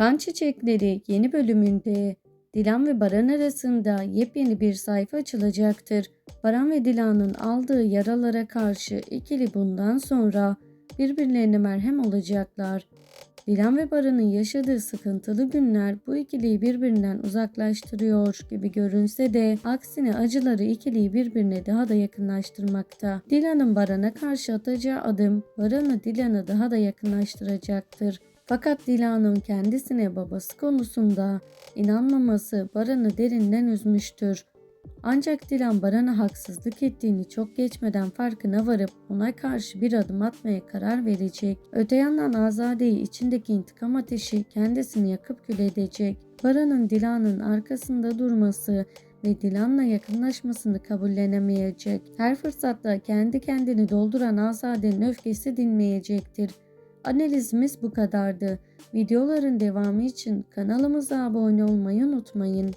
Kan Çiçekleri yeni bölümünde Dilan ve Baran arasında yepyeni bir sayfa açılacaktır. Baran ve Dilan'ın aldığı yaralara karşı ikili bundan sonra birbirlerine merhem olacaklar. Dilan ve Baran'ın yaşadığı sıkıntılı günler bu ikiliyi birbirinden uzaklaştırıyor gibi görünse de aksine acıları ikiliyi birbirine daha da yakınlaştırmakta. Dilan'ın Baran'a karşı atacağı adım Baran'ı Dilan'a daha da yakınlaştıracaktır. Fakat Dilan'ın kendisine babası konusunda inanmaması Baran'ı derinden üzmüştür. Ancak Dilan Baran'a haksızlık ettiğini çok geçmeden farkına varıp ona karşı bir adım atmaya karar verecek. Öte yandan Azade'yi içindeki intikam ateşi kendisini yakıp kül edecek. Baran'ın Dilan'ın arkasında durması ve Dilan'la yakınlaşmasını kabullenemeyecek. Her fırsatta kendi kendini dolduran Azade'nin öfkesi dinmeyecektir. Analizimiz bu kadardı. Videoların devamı için kanalımıza abone olmayı unutmayın.